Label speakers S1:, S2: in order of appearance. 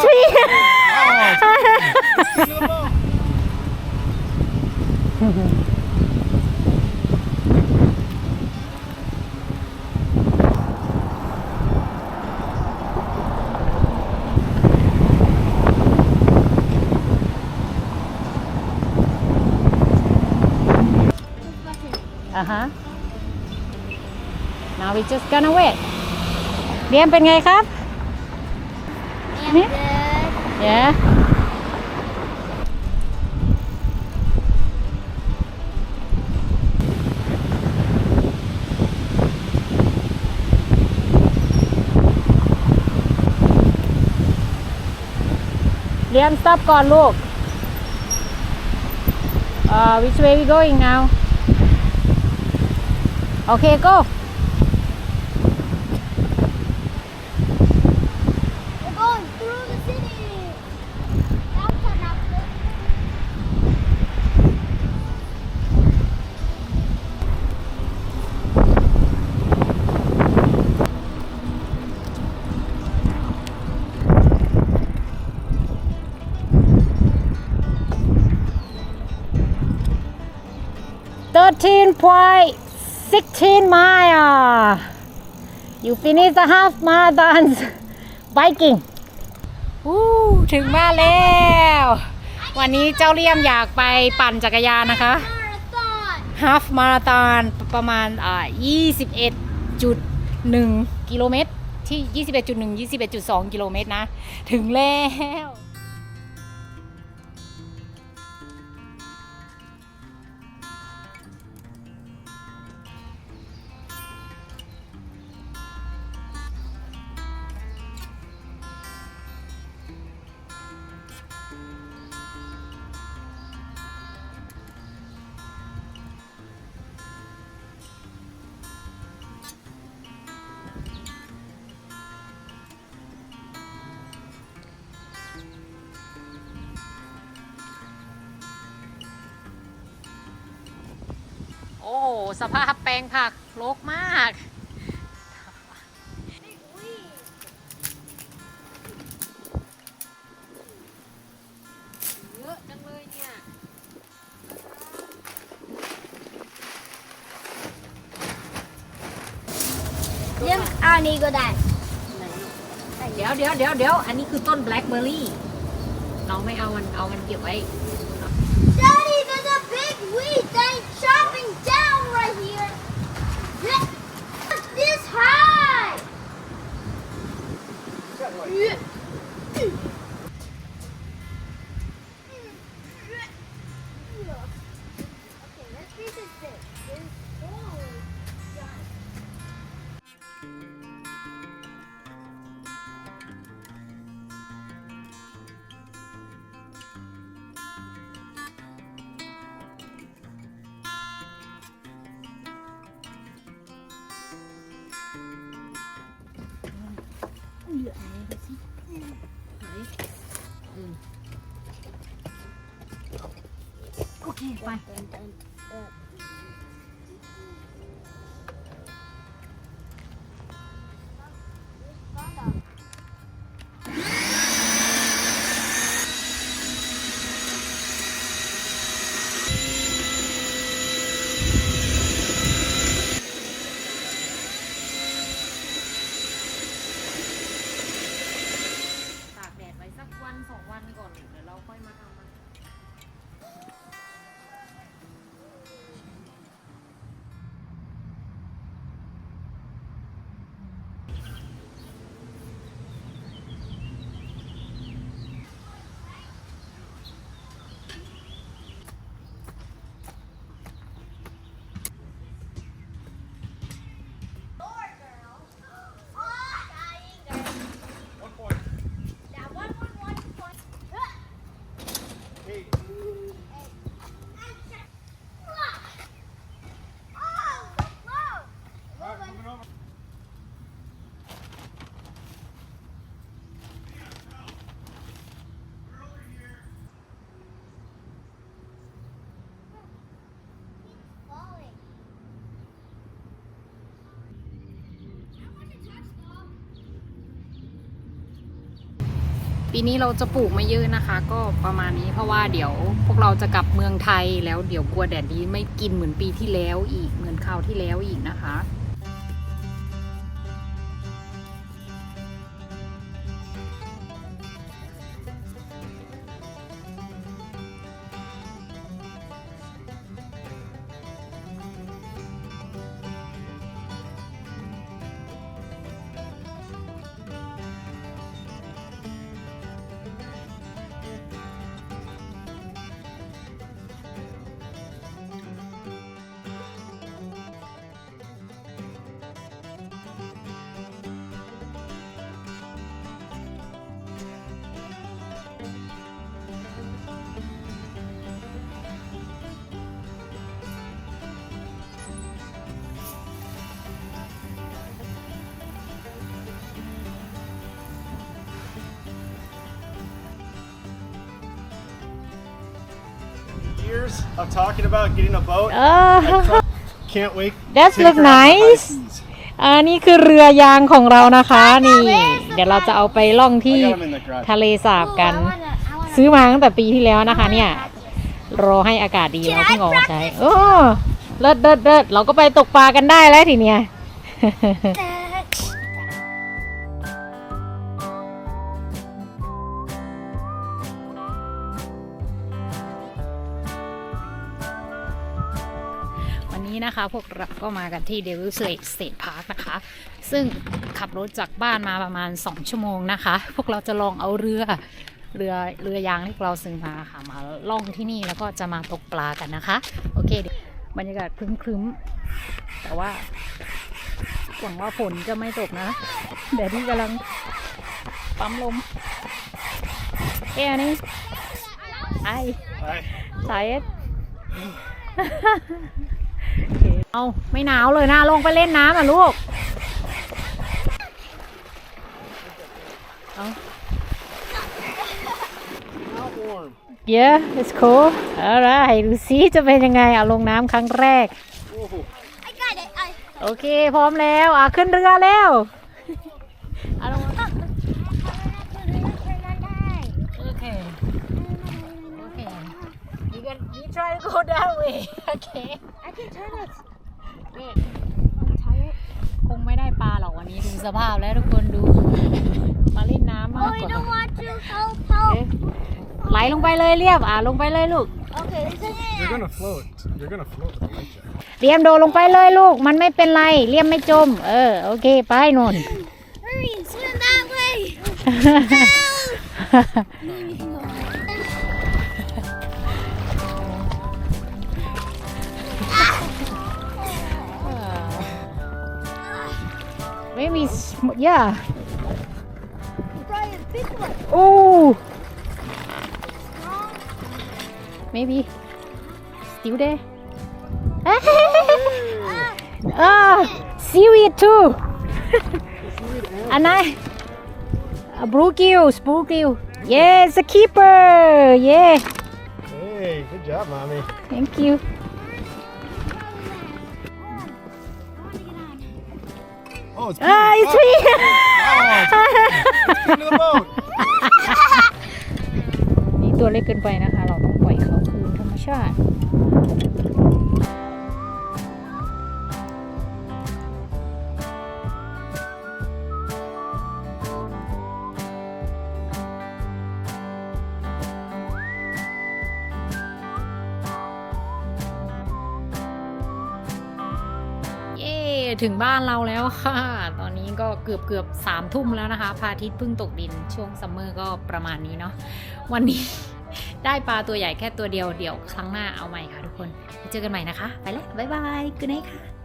S1: it's
S2: Ah,
S1: pee.
S2: it's pee.
S1: Oh,
S2: uh huh now we just gonna wait เรียมเป็นไงครับ
S3: And
S2: Yeah.
S3: good.
S2: yeah เรียม stop ก่อนลูก uh, which way we going now okay go 13.16 mile you finish the half marathon biking ถึงบ้านแล้ว วันนี้เจ้าเลี่ยมอยากไปปั่นจักรยานนะคะ half Marathon. ประมาณอ่า21.1 กิโลเมตรที่ 21.1 21.2 กิโลเมตรนะ ถึงแล้ว อ้โห สภาพแปลงผักรกมาก
S3: Big weed.
S2: เยอะจังเลยเนี่ย
S3: Jim, I need to go down.
S2: เดี๋ยวเดี๋ยวเดี๋ยวเดี๋ยวอันนี้คือต้นแบล็คเบอร์รี่ น้องไม่เอามันเอามันเก็บไว้ โอเค ไป ปีนี้เราจะปลูกไม่เยอะนะคะ ก็ประมาณนี้เพราะว่าเดี๋ยวพวกเราจะกลับเมืองไทยแล้วเดี๋ยวกลัวแดดดีไม่กินเหมือนปีที่แล้วอีกเหมือนคราวที่แล้วอีกนะคะ
S1: Years of talking about getting a boat.
S2: เออ
S1: Can't wait.
S2: That's
S1: to take
S2: look
S1: her out to
S2: nice.
S1: high seas.
S2: อันนี้คือเรือยางของเรานะคะ นี่ เดี๋ยวเราจะเอาไปล่องที่
S1: I got 'em in the garage.
S2: ทะเลสาบ
S3: Ooh,
S2: กัน
S3: I wanna, I wanna
S2: ซื้อมาตั้งแต่ปีที่แล้วนะคะ เนี่ย รอให้อากาศดีเราเพิ่งออกมาใช้ โอ้เลิศเลิศเลิศเราก็ไปตกปลากันได้แล้วทีเนี้ยวัน พวกเราก็มากันที่เดวิลสเตทพาร์คนะคะ ซึ่งขับรถจากบ้านมาประมาณ 2 ชั่วโมงนะคะ พวกเราจะลองเอาเรือเรือเรือยางที่เราซื้อมาค่ะมาล่องที่นี่แล้วก็จะมาตกปลากันนะคะ โอเคเดี๋ยวบรรยากาศครึ้มๆ แต่ว่าหวังว่าฝนจะไม่ตกนะเดี๋ยวที่กำลังปั๊มลมเอ้ยอันนี้ไอ
S1: Bye.
S2: สายเอส เอาไม่หนาวเลยนะลงไปเล่นน้ำอะลูกเอา
S1: Not warm.
S2: yeah it's cool alright ดูซิจะเป็นยังไงอะลงน้ำครั้งแรก
S1: Whoa.
S3: I got it. I,
S2: โอเค พร้อมแล้วอะขึ้นเรือแล้วอะลงมาโอเคโอเค you can you try to go that way okay
S3: I can turn it.
S2: Good.
S3: I'm tired.
S2: คงไม่ได้ปลาหรอกวันนี้ดูสภาพแล้วทุกคนดูมาเล่นน้ำมาก
S3: Oh,
S2: ก
S3: I
S2: ว่า
S3: don't want to. Help,
S2: เอ๊ะ
S3: help.
S2: ไหลลงไปเลยเรียบอะลงไปเลยลูก
S3: Okay, this is
S1: You're gonna float. You're gonna float with a life jacket.
S2: เรียมโดดลงไปเลยลูก มันไม่เป็นไร เรียมไม่จม เออ โอเค ไปนน
S3: Hurry, swim that way.
S2: Maybe, sm yeah.
S3: Brian, big one.
S2: Oh! Maybe. Still there? Ah. ah! Seaweed too! and I. A blue gill, blue gill. Yes, yeah, a keeper! Yeah!
S1: Hey, good job, mommy.
S2: Thank you.
S1: Oh, it's
S2: ah it's me
S1: into the boat.
S2: นี่ตัวเล็กเกินไปนะคะ เราต้องปล่อยเขาคืนธรรมชาติ ถึงบ้านเราแล้วค่ะ ตอนนี้ก็เกือบเกือบสามทุ่มแล้วนะคะพระอาทิตย์เพิ่งตกดินช่วงซัมเมอร์ก็ประมาณนี้เนาะวันนี้ได้ปลาตัวใหญ่แค่ตัวเดียวเดี๋ยวครั้งหน้าเอาใหม่ค่ะทุกคน เจอกันใหม่นะคะ ไปแล้ว บ๊ายบาย กูไนค่ะ